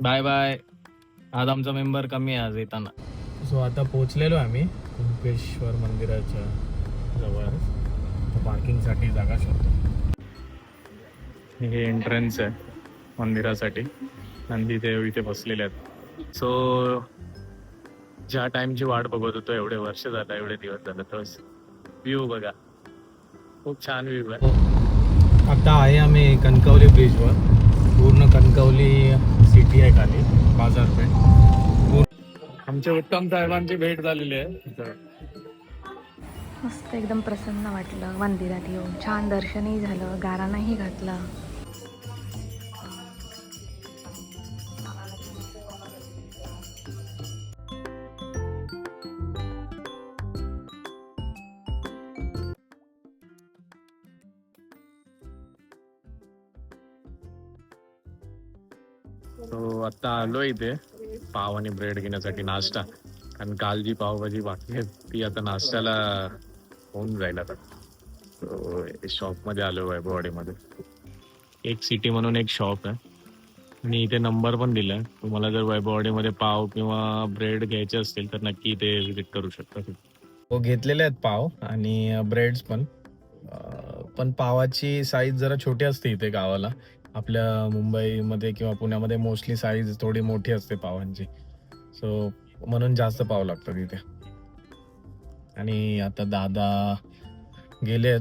Bye bye आज आमचा member कमी आहे आज येताना. सो आता पोचलेलो आम्ही कुंकेश्वर मंदिराच्या जवळ. पार्किंगसाठी जागा शोधतो. हे एंट्रन्स आहे मंदिरासाठी. नंदी देव इथे बसलेले आहेत. सो ज्या टाइमची वाट बघत होतो एवढे वर्ष झालं एवढे दिवस झालं तर व्ह्यू बघा. खूप छान व्ह्यू आहे. आता आहे आम्ही कणकवली ब्रिजवर पूर्ण कणकवली सिटी आहे खाली बाजारपेठ आमच्या उत्तम साहेबांची भेट झालेली आहे. मस्त एकदम प्रसन्न वाटलं. मंदिरात येऊन छान दर्शनही झालं गाराणाही घातला. तो आता आलो इथे. पाव आणि ब्रेड घेण्यासाठी नाश्ता. कारण काल जी पावभाजी बाकी आहे ती आता नाश्त्याला होऊन जाईल आता. शॉपमध्ये आलो वैभववाडीमध्ये. एक सिटी म्हणून एक शॉप आहे. आणि इथे नंबर पण दिलाय. तुम्हाला जर वैभववाडीमध्ये पाव किंवा ब्रेड घ्यायचे असतील तर नक्की इथे विजिट करू शकता हो घेतलेले आहेत पाव आणि ब्रेड्स पण. पण पावाची साईज जरा छोटी असते इथे गावाला. आपल्या मुंबईमध्ये किंवा पुण्यामध्ये मोस्टली साईज थोडी मोठी असते पावांची. सो म्हणून जास्त पाव लागतं तिथे आणि आता दादा गेलेत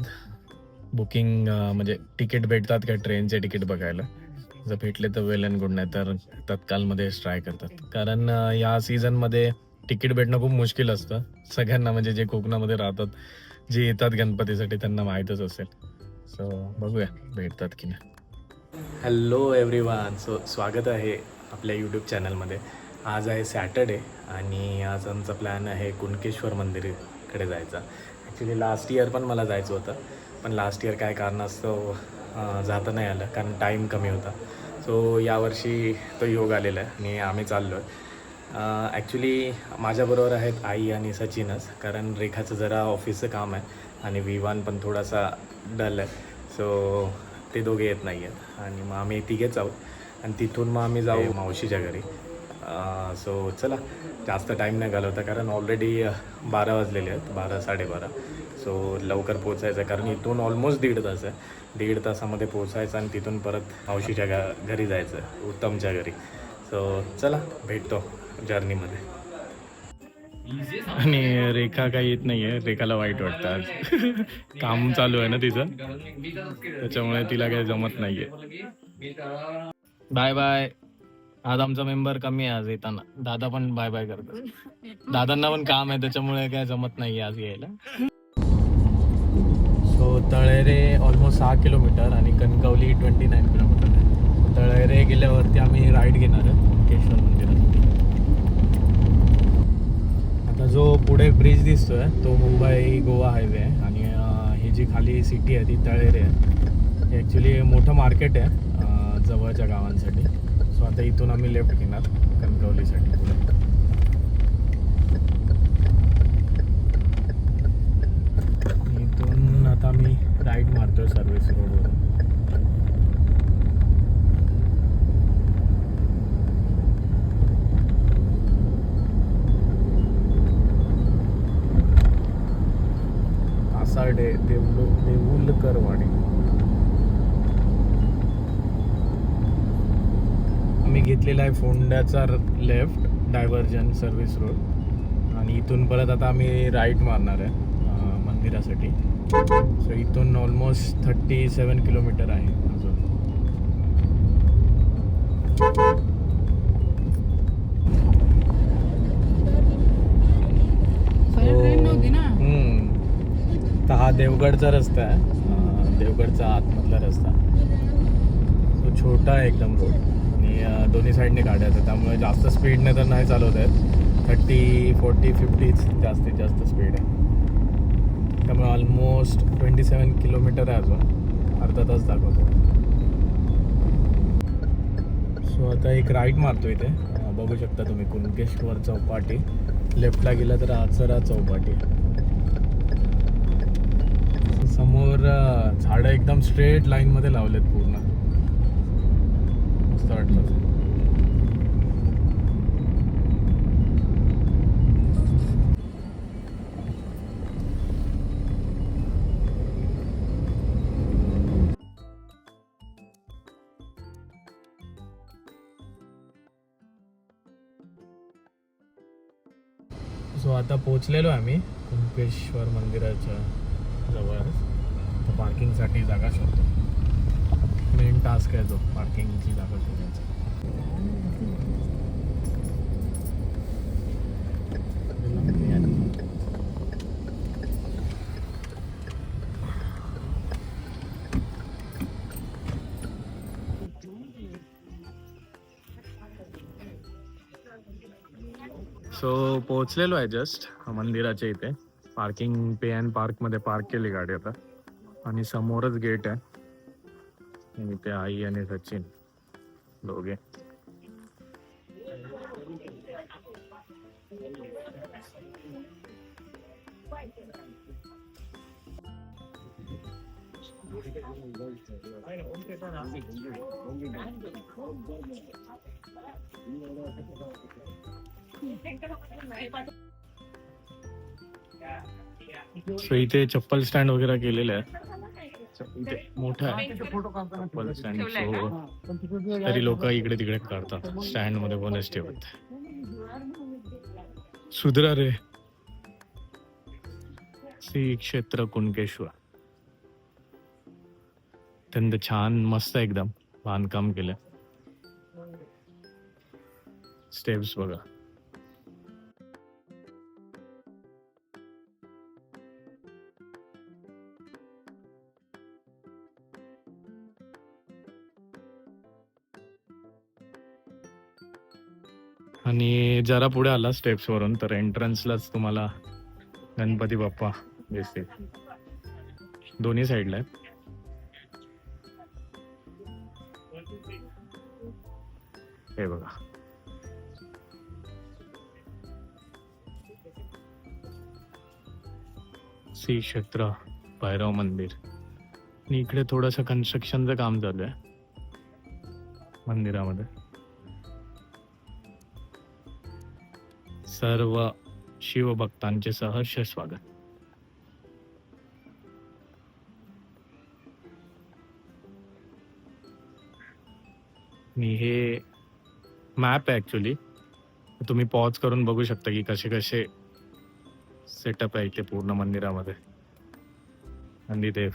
बुकिंग म्हणजे तिकीट भेटतात का ट्रेनचे तिकीट बघायला? जर भेटले तर वेल अँड गुड नाही तर तत्कालमध्ये ट्राय करतात. कारण या सीझनमध्ये तिकीट भेटणं खूप मुश्किल असतं. सगळ्यांना म्हणजे जे कोकणामध्ये राहतात जे येतात गणपतीसाठी त्यांना माहीतच असेल. सो बघूया भेटतात की नाही. हॅलो एव्हरीवन सो स्वागत आहे आपल्या यूट्यूब चॅनलमध्ये आज आहे सॅटर्डे आणि आज आमचा प्लॅन आहे कुणकेश्वर मंदिरकडे जायचा. ॲक्च्युली लास्ट इयर पण मला जायचं होतं. पण लास्ट इयर काय कारणास्तव जाता नाही आलं कारण टाईम कमी होता. सो यावर्षी तो योग आलेला आहे आणि आम्ही चाललो आहे ॲक्च्युली माझ्याबरोबर आहेत आई आणि सचिनच कारण रेखाचं जरा ऑफिसचं काम आहे आणि विवान पण थोडासा डल आहे. सो ते दोघे येत नाही आहेत. आणि मग आम्ही तिघेच आहोत. आणि तिथून मग आम्ही जाऊ मावशीच्या घरी. सो चला. जास्त टाईम नाही घालवता कारण ऑलरेडी बारा वाजलेले आहेत. बारा साडेबारा. सो लवकर पोचायचं आहे. कारण इथून ऑलमोस्ट दीड तास आहे. दीड तासामध्ये पोचायचं आणि तिथून परत मावशीच्या घरी जायचं उत्तमच्या घरी. सो चला. भेटतो जर्नीमध्ये आणि रेखा काही येत नाही आहे रेखाला वाईट वाटतं आज काम चालू आहे ना तिचं. त्याच्यामुळे तिला काही जमत नाहीये. Bye bye. आज आमचा मेंबर कमी आहे आज येताना. दादा पण बाय बाय करतात. दादांना पण काम आहे त्याच्यामुळे काय जमत नाही आज यायला. सो तळेरे ऑलमोस्ट सहा किलोमीटर आणि कणकवली ट्वेंटी नाईन किलोमीटर. आहे तळेरे गेल्यावरती आम्ही राईड घेणार आहे. केशव मंदिरात आता जो पुढे ब्रिज दिसतोय तो मुंबई गोवा हायवे आहे. आणि ही जी खाली सिटी आहे ती तळेरे आहे. हे ॲक्च्युली मोठं मार्केट आहे जवळच्या गावांसाठी. सो आता इथून आम्ही लेफ्ट घेणार कणकवलीसाठी पुढे. इथून आता आम्ही राईट मारतोय सर्विस रोडवरून कासार्डे देऊल देऊलकरवाडी आम्ही घेतलेला आहे फोंड्याचा लेफ्ट डायव्हर्जन सर्व्हिस रोड आणि इथून परत आता आम्ही राईट मारणार आहे मंदिरासाठी. सो इथून ऑलमोस्ट थर्टी सेवन किलोमीटर आहे अजून हम्म. तर हा देवगडचा रस्ता आहे. देवगडचा आतमधला रस्ता. तो छोटा आहे एकदम रोड. आणि दोन्ही साईडने गाड्या आहेत. त्यामुळे जास्त स्पीडने तर नाही चालवत आहेत थर्टी फोर्टी फिफ्टीच जास्तीत जास्त स्पीड आहे. त्यामुळे ऑलमोस्ट ट्वेंटी सेवन किलोमीटर आहे अजून. अर्धा तास दाखवतो. सो आता एक राईट मारतो इथे. बघू शकता तुम्ही कुणकेश्वर चौपाटी. लेफ्टला गेला तर आचरा चौपाटी. समोर झाड एकदम स्ट्रेट लाईन मध्ये लावलेत पूर्ण. मस्त वाटलं. सो आता पोचलेलो आम्ही कुंपेश्वर मंदिराच्या. जवळ तर पार्किंगसाठी जागा शोधतो. मेन टास्क आहे तो पार्किंगची जागा शोधायचा. सो पोहोचलेलो आहे जस्ट मंदिराच्या इथे. पार्किंग पे अँड पार्कमध्ये पार्क केली गाडी आता. आणि समोरच गेट आहे. आणि इथे आई आणि सचिन दोघे. सो इथे चप्पल स्टँड वगैरे केलेले आहे मोठा आहे. चप्पल स्टँड सो तरी लोक इकडे तिकडे काढतात. स्टँडमध्ये कोणच ठेवत सुधरा रे. श्री क्षेत्र कुणकेश्वर. अत्यंत छान मस्त एकदम बांधकाम केलं. स्टेप्स बघा. आणि जरा पुढे आला स्टेप्स वरून तर एंट्रन्सलाच तुम्हाला गणपती बाप्पा दिसते दोन्ही साईडला आहेत. हे बघा. श्री क्षेत्र भैरव मंदिर. आणि इकडे थोडस कन्स्ट्रक्शनचं काम चालू आहे. मंदिरामध्ये. सर्व शिवभक्तांचे सहर्ष स्वागत. मी हे मॅप आहे ॲक्च्युली तुम्ही पॉज करून बघू शकता की कसे कसे सेटअप आहे इथे पूर्ण मंदिरामध्ये. नंदीदेव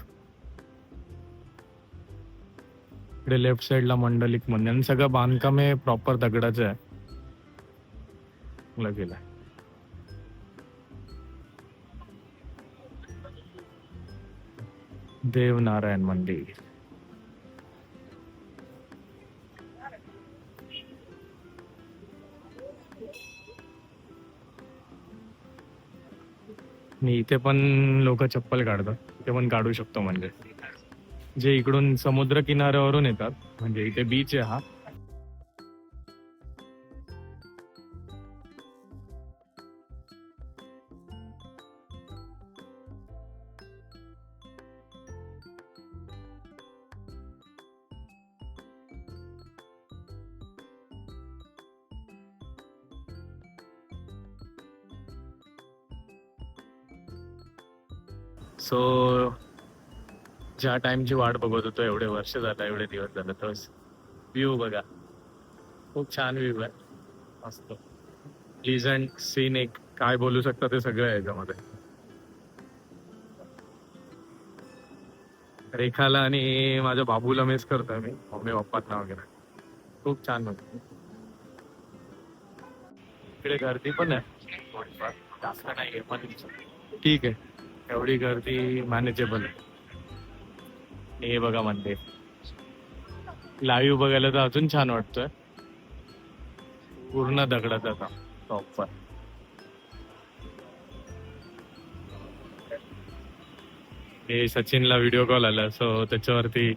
इकडे लेफ्ट साईडला मंडलिक मंदिर. आणि सगळं बांधकाम हे प्रॉपर दगडाचं आहे. चांगलं केलंय देवनारायण मंदिर. आणि इथे पण लोक चप्पल काढतात. इथे पण काढू शकतो म्हणजे. जे इकडून समुद्र किनाऱ्यावरून येतात. म्हणजे इथे बीच आहे हा. ज्या टाइमची वाट बघत होतो एवढे वर्ष झालं एवढे दिवस झालं तोच व्ह्यू बघा. खूप छान व्ह्यू आहे. मस्त. प्लिझंट सीन एक काय बोलू शकता ते सगळं आहे याच्यामध्ये. रेखाला आणि माझ्या बाबूला मिस करतोय मी. मम्मी पप्पांना वगैरे खूप छान होत. इकडे गर्दी पण आहे. थोडीफार जास्त नाही आहे पण ठीक आहे. एवढी गर्दी मॅनेजेबल आहे. हे बघा मंदिर. लाईव्ह बघायला तर अजून छान वाटतोय. पूर्ण दगडाचा काम टॉपवर हे सचिनला व्हिडिओ कॉल आला सो त्याच्यावरती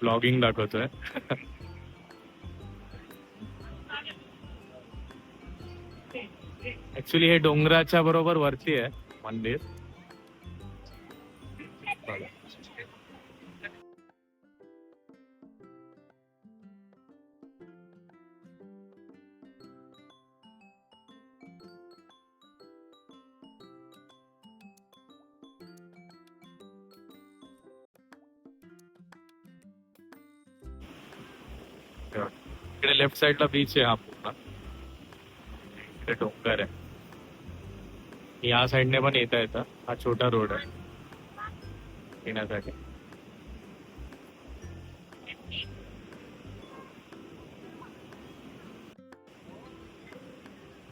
ब्लॉगिंग दाखवतोय. ऍक्च्युली हे डोंगराच्या बरोबर वरती आहे मंदिर. इकडे लेफ्ट साइडला बीच आहे हा पूर्ण. इकडे डोंगर आहे. या साइडने पण येता येतं. हा छोटा रोड आहे. येण्यासाठी.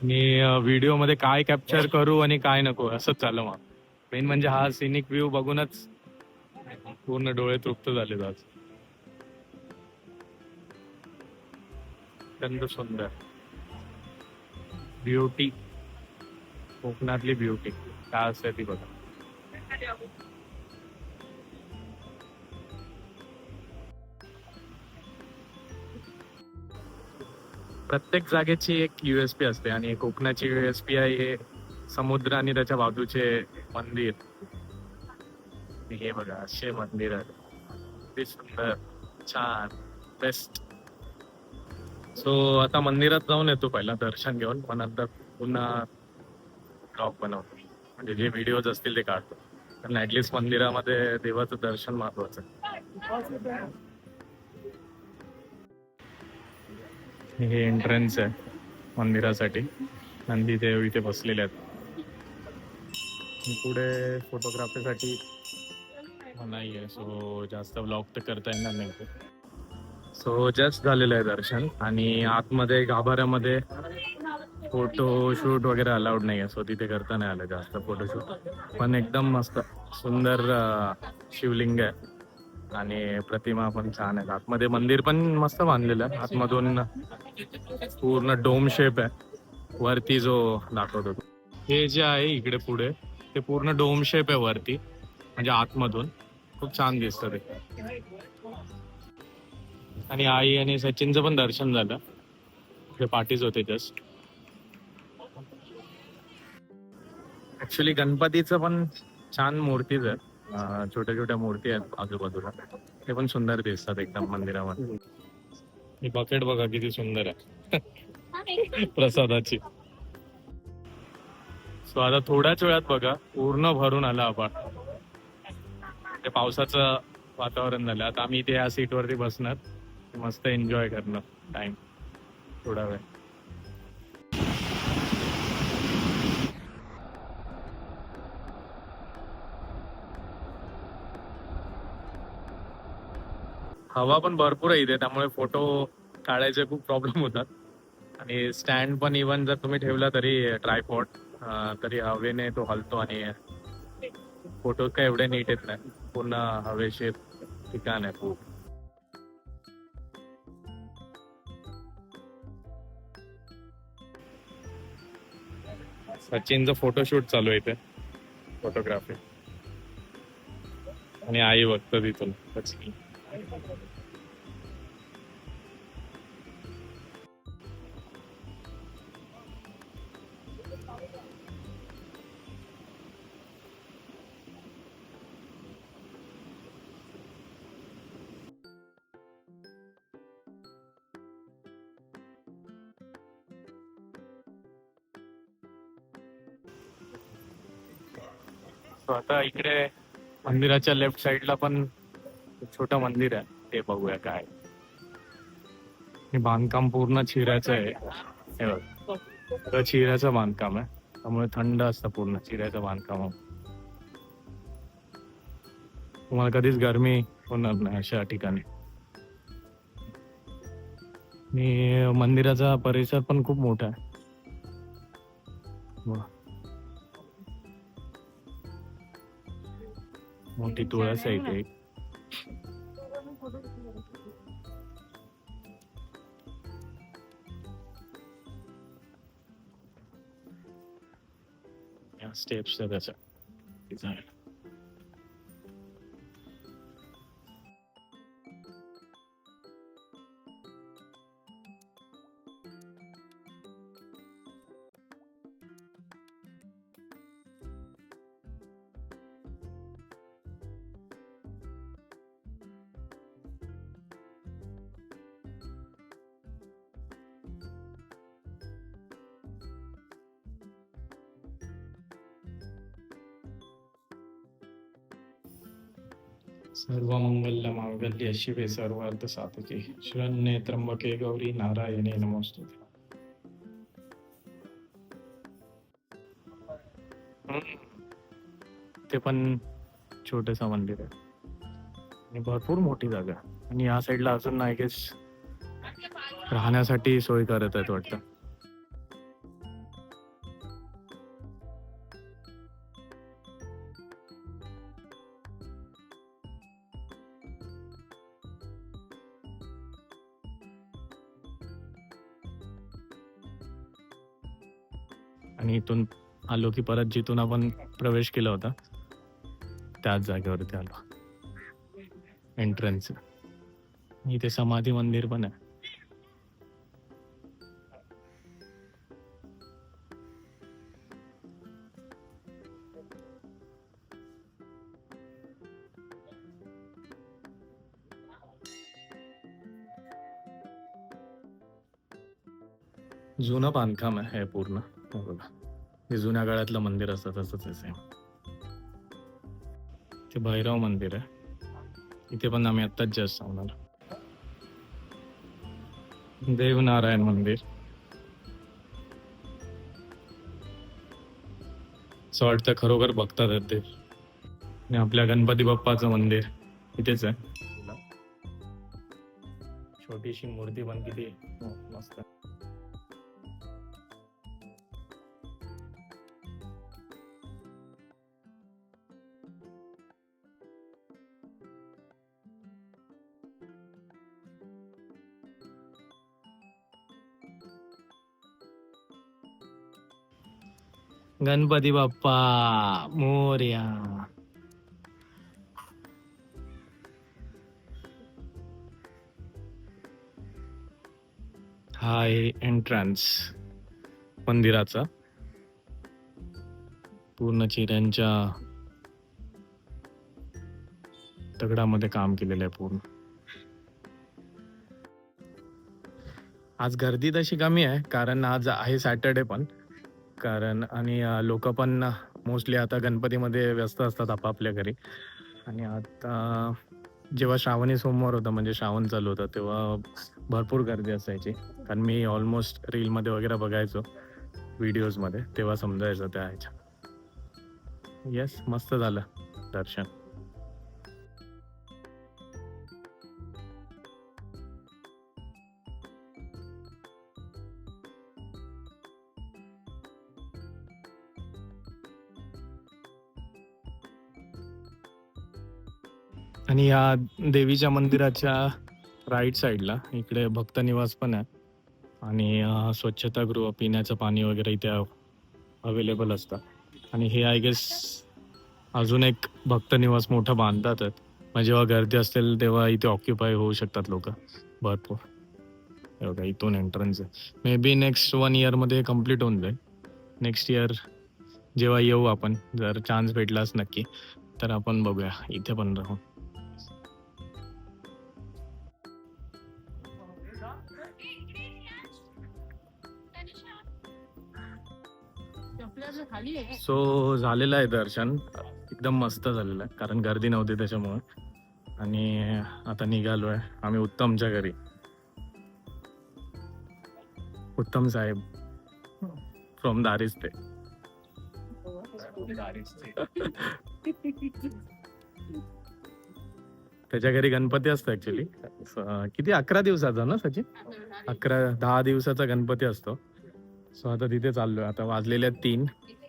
मी व्हिडिओमध्ये काय कॅप्चर करू आणि काय नको असंच चालू मग. मेन म्हणजे हा सिनिक व्ह्यू बघूनच पूर्ण डोळे तृप्त झाले आज. अत्यंत सुंदर. ब्युटी कोकणातली ब्युटी काय असते ती बघा. प्रत्येक जागेची एक युएसपी असते आणि कोकणाची युएसपी आहे हे समुद्र आणि त्याच्या बाजूचे मंदिर. हे बघा असे मंदिर आहेत. ते सुंदर छान बेस्ट सो आता मंदिरात जाऊन येतो पहिला दर्शन घेऊन पण आता पुन्हा ब्लॉग बनवतो. म्हणजे जे व्हिडिओज असतील ते काढतो. कारण ऍटलीस्ट मंदिरामध्ये देवाचं दर्शन महत्वाचं आहे. हे एंट्रन्स आहे मंदिरासाठी. नंदी देव इथे बसलेले आहेत. पुढे फोटोग्राफीसाठी नाही आहे सो जास्त ब्लॉग तर करता येणार नाही सो जस्ट झालेलं आहे दर्शन. आणि आतमध्ये गाभाऱ्यामध्ये फोटो शूट वगैरे अलाउड नाही आहे सो तिथे करता नाही आलं जास्त फोटोशूट पण एकदम मस्त सुंदर शिवलिंग आहे. आणि प्रतिमा पण छान आहे. आतमध्ये मंदिर पण मस्त बांधलेलं आहे. आतमधून पूर्ण डोम शेप आहे. वरती जो दाखवतो होतो हे जे आहे इकडे पुढे ते पूर्ण डोम शेप आहे वरती. म्हणजे आतमधून. खूप छान दिसतं ते. आणि आई आणि सचिनचं पण दर्शन झालं. ते पाठीच होते जस्ट ऍक्च्युली गणपतीचं पण छान मूर्तीच आहेत. छोट्या छोट्या मूर्ती आहेत आजूबाजूला. ते पण सुंदर दिसतात एकदम मंदिरामध्ये ही बकेट बघा किती सुंदर आहे. प्रसादाची. सो आता थोड्याच वेळात बघा पूर्ण भरून आला आपण. ते पावसाचं वातावरण झालं. आता आम्ही इथे या सीट वरती बसणार. मस्त एन्जॉय करणार टाइम. थोडा वेळ. हवा पण भरपूर आहे इथे त्यामुळे फोटो काढायचे खूप प्रॉब्लेम होतात. आणि स्टँड पण इवन जर तुम्ही ठेवला तरी ट्रायपॉट तरी हवेने तो हलतो आणि फोटो काय एवढे नीट येत नाही. पूर्ण हवेशीर ठिकाण आहे. खूप सचिनचं फोटोशूट चालू आहे इथे. फोटोग्राफी आणि आई बघतो तिथून. सचिन आता इकडे मंदिराच्या लेफ्ट साइडला पण छोटं मंदिर आहे. ते बघूया काय. हे बांधकाम पूर्ण चिऱ्याचं आहे. हे बघ. चिऱ्याचं बांधकाम आहे. त्यामुळे थंड असतं पूर्ण चिऱ्याचं बांधकाम. तुम्हाला कधीच गरमी होणार नाही अशा ठिकाणी. आणि मंदिराचा परिसर पण खूप मोठा आहे. मोठी तुळस आहे या स्टेप्स त्याच्या सर्व मंगल मांगल्य शिवे सर्वार्थ साधके शरण्ये त्र्यंबके गौरी नारायणे नमोस्तु ते पण छोटस मंदिर आहे. आणि भरपूर मोठी जागा. आणि या साईडला अजून आय गेस राहण्यासाठी सोय करत आहेत वाटतं. आलो की परत जिथून आपण प्रवेश केला होता त्याच जागेवरती आलो. एंट्रन्स इथे समाधी मंदिर पण आहे. जुनं बांधकाम आहे हे पूर्ण हो बघा. हे जुन्या काळातलं मंदिर असतं तसंच आहे सेम ते भैरव मंदिर आहे. इथे पण आम्ही आत्ताच जस्ट सांगणार देवनारायण मंदिर. असं वाटतं खरोखर बघतात ते. आणि आपल्या गणपती बाप्पाचं मंदिर इथेच आहे. छोटीशी मूर्ती पण किती मस्त. गणपती बाप्पा मोर्या. हा आहे एंट्रन्स मंदिराचा. पूर्ण चिऱ्यांच्या दगडामध्ये काम केलेलं आहे पूर्ण. आज गर्दी तशी कमी आहे कारण आज आहे सॅटर्डे पण. कारण आणि लोक पण मोस्टली आता गणपतीमध्ये व्यस्त असतात आपापल्या घरी. आणि आता जेव्हा श्रावणी सोमवार होता म्हणजे श्रावण चालू होतं तेव्हा भरपूर गर्दी असायची. कारण मी ऑलमोस्ट रीलमध्ये वगैरे बघायचो व्हिडिओजमध्ये तेव्हा समजायचं त्या ह्याच्या. येस मस्त झालं दर्शन. आणि या देवीच्या मंदिराच्या राईट साईडला इकडे भक्त निवास पण आहे. आणि स्वच्छतागृह पिण्याचं पाणी वगैरे इथे अवेलेबल असतं. आणि हे आय गेस अजून एक भक्त निवास मोठं बांधतात. मग जेव्हा गर्दी असेल तेव्हा इथे ऑक्युपाय होऊ शकतात लोक. भरपूर. हे बघा इथून एंट्रन्स आहे. मे बी नेक्स्ट वन इयरमध्ये कंप्लीट होऊन जाईल. नेक्स्ट इयर जेव्हा येऊ आपण जर चान्स भेटलाच नक्की तर आपण बघूया. इथे पण राहू. सो झालेलं आहे दर्शन. एकदम मस्त झालेलं आहे कारण गर्दी नव्हती त्याच्यामुळे. आणि आता निघालो आहे आम्ही उत्तमच्या घरी. उत्तम साहेब. फ्रॉम दारिस्ते. त्याच्या घरी गणपती असतो ऍक्च्युली किती? अकरा दिवसाचा ना सचिन? अकरा दहा दिवसाचा गणपती असतो. सो आता तिथे चाललोय. आता वाजलेले आहेत तीन.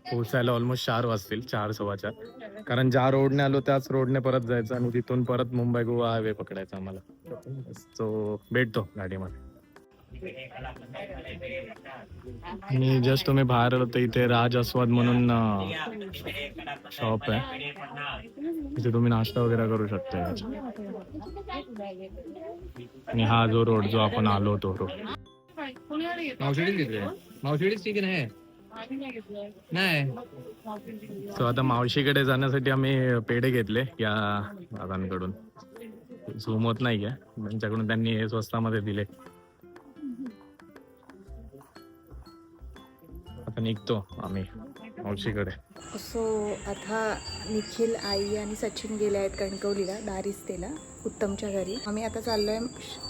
पोहोचायला ऑलमोस्ट चार वाजतील चार सव्वा चार कारण ज्या रोडने आलो त्याच रोडने परत जायचं आणि तिथून परत मुंबई गोवा हायवे पकडायचा आम्हाला. सो भेटतो गाडीमध्ये. मी जस्ट तुम्ही बाहेर आलो तर इथे राज अस्वाद म्हणून शॉप आहे. इथे तुम्ही नाश्ता वगैरे करू शकता आणि हा जो रोड जो आपण आलो तो रोड मावशिडीच मावशिडीच ठीक आहे नाही. सो आता मावशीकडे जाण्यासाठी आम्ही पेढे घेतले या दादांकडून. झूम होत नाही त्यांच्याकडून त्यांनी हे स्वस्तामध्ये दिले. आता निघतो आम्ही मावशीकडे. सो आता निखिल आई आणि सचिन गेले आहेत कणकवलीला दारिस्तेला उत्तमच्या घरी. आम्ही आता चाललोय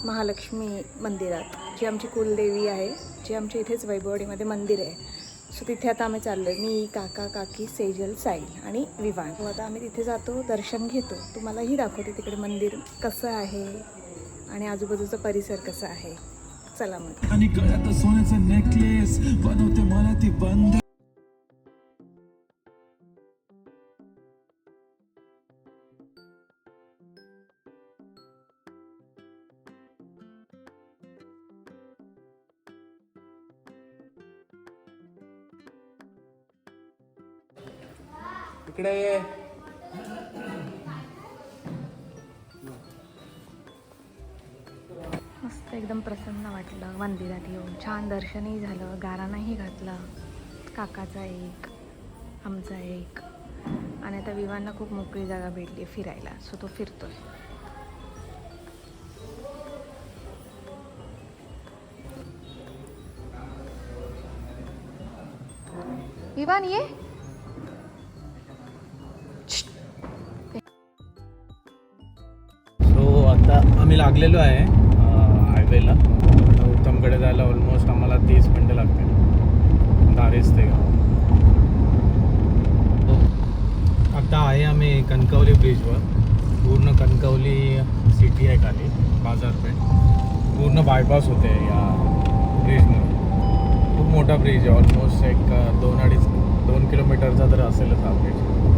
महालक्ष्मी मंदिरात जी आमची कुलदेवी आहे जी आमच्या इथेच वैभवडीमध्ये मंदिर आहे. सो तिथे आता आम्ही चाललोय. मी काका काकी सेजल साईल आणि विवान. So आता आम्ही तिथे जातो दर्शन घेतो. तुम्हालाही दाखवते तिकडे मंदिर कसं आहे आणि आजूबाजूचा परिसर कसा आहे. चला मग. आणि गळ्यात सोन्याचं नेकलेस बनवते मला ती बंद इकडे मस्त एकदम प्रसन्न वाटलं मंदिरात येऊन. छान दर्शनही झालं. गारानाही घातला. काकाचा एक आमचा एक. आणि आता विवांना खूप मोकळी जागा भेटली फिरायला. सो तो फिरतोय. विवान ये. लागलेलो आहे हायवेला आता उत्तमकडे जायला ऑलमोस्ट आम्हाला तीस मिनटं लागतील. दारेच ते आता आहे आम्ही कणकवली ब्रिजवर पूर्ण कणकवली सिटी आहे खाली बाजारपेठ. पूर्ण बायपास होते या ब्रिजमुळे खूप मोठा ब्रिज आहे ऑलमोस्ट एक दोन अडीच दोन किलोमीटरचा तर असेलच हा ब्रिज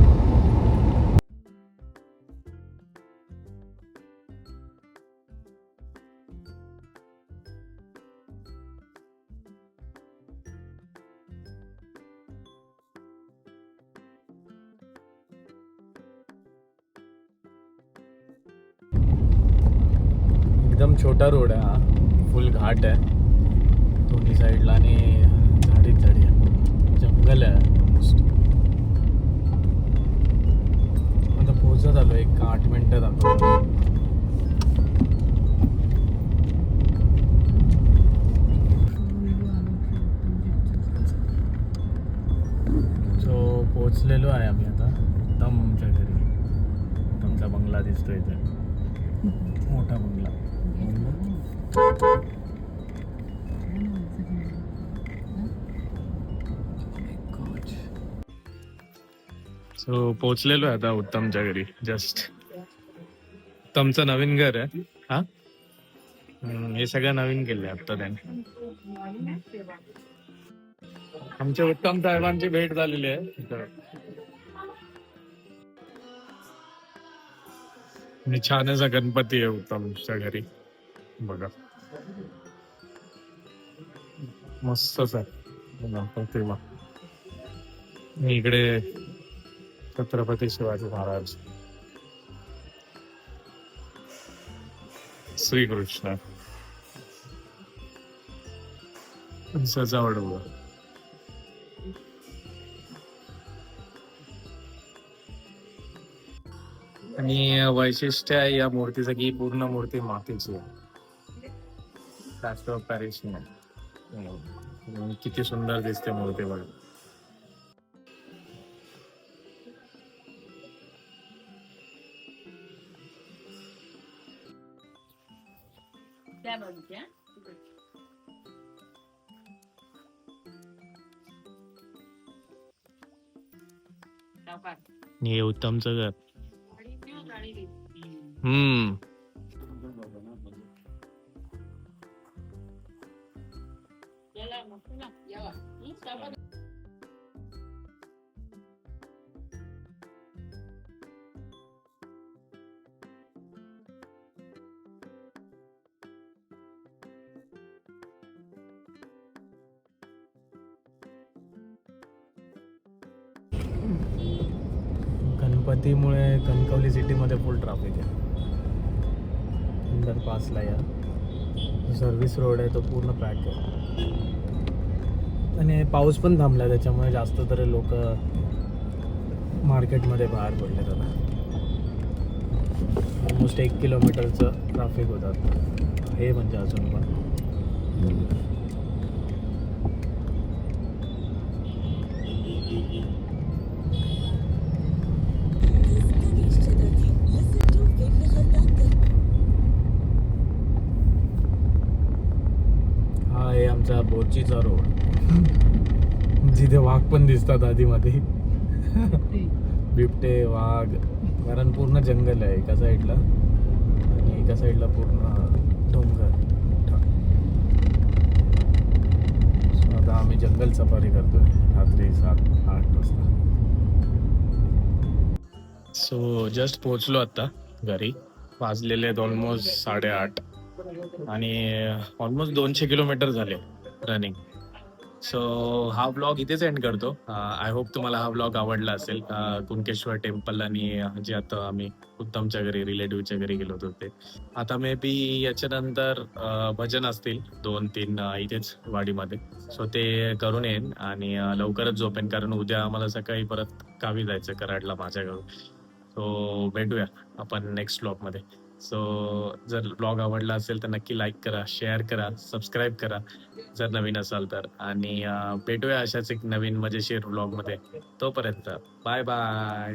एकदम छोटा रोड आहे हा. फुल घाट आहे. दोन्ही साईडला आणि झाडीच झाडी आहे. जंगल आहे ऑलमोस्ट आता पोहोचत आलो एक आठ मिनटात दाखवतो सो पोचलेलो आहे आम्ही आता उत्तमच्या घरी. उत्तमचा बंगला दिसतो इथे. मोठा बंगला. सो पोहोचलेलो आता उत्तमच्या घरी जस्ट उत्तमचं नवीन घर आहे. हा? हे सगळं नवीन केलंय आता त्याने. आमच्या उत्तम साहेबांची भेट झालेली आहे छान असा गणपती आहे उत्तमच्या घरी. बघा. मस्तच आहे. प्रतिमा इकडे छत्रपती शिवाजी महाराज. श्रीकृष्ण. सजावट आणि वैशिष्ट्य आहे या मूर्तीचं की पूर्ण मूर्ती मातीची आहे. पॅरिस नाही. किती सुंदर दिसते मूर्ती बघा. हे उत्तमचं घर. हम्म. गणपतीमुळे कणकवली सिटीमध्ये फुल ट्रॅफिक आहे. इंदर या. सर्व्हिस रोड आहे तो पूर्ण पॅक आहे. आणि पाऊस पण थांबला त्याच्यामुळे जास्त तरी लोक मार्केटमध्ये बाहेर पडले त्याला. ऑलमोस्ट एक किलोमीटरचं ट्राफिक होतात. हे म्हणजे अजून पण. आमचा बोचीचा रोड. जिथे वाघ पण दिसतात आधी मध्ये बिबटे वाघ. कारण पूर्ण जंगल आहे एका साईडला. आणि एका साईडला पूर्ण डोंगर. आता आम्ही जंगल सफारी करतोय. रात्री सात आठ वाजता. सो जस्ट पोहोचलो आता घरी. वाजलेले आहेत ऑलमोस्ट साडेआठ. आणि ऑलमोस्ट दोनशे किलोमीटर झाले. रनिंग सो हा ब्लॉग इथेच एंड करतो. Uh, आय होप तुम्हाला हा ब्लॉग आवडला असेल. Uh, कुणकेश्वर टेम्पल आणि uh, जे आता आम्ही उत्तमच्या घरी रिलेटिव्हच्या घरी गेलो होतो ते. आता मे बी याच्यानंतर भजन असतील. दोन तीन इथेच वाडीमध्ये. सो ते करून येईन आणि लवकरच झोपेन. कारण उद्या आम्हाला सकाळी परत गावी जायचं कराडला माझ्या घरून सो भेटूया आपण नेक्स्ट ब्लॉगमध्ये सो जर ब्लॉग आवडला असेल तर नक्की लाईक करा शेअर करा सबस्क्राईब करा जर नवीन असाल तर. आणि भेटूया अशाच एक नवीन मजेशीर ब्लॉगमध्ये तोपर्यंत बाय बाय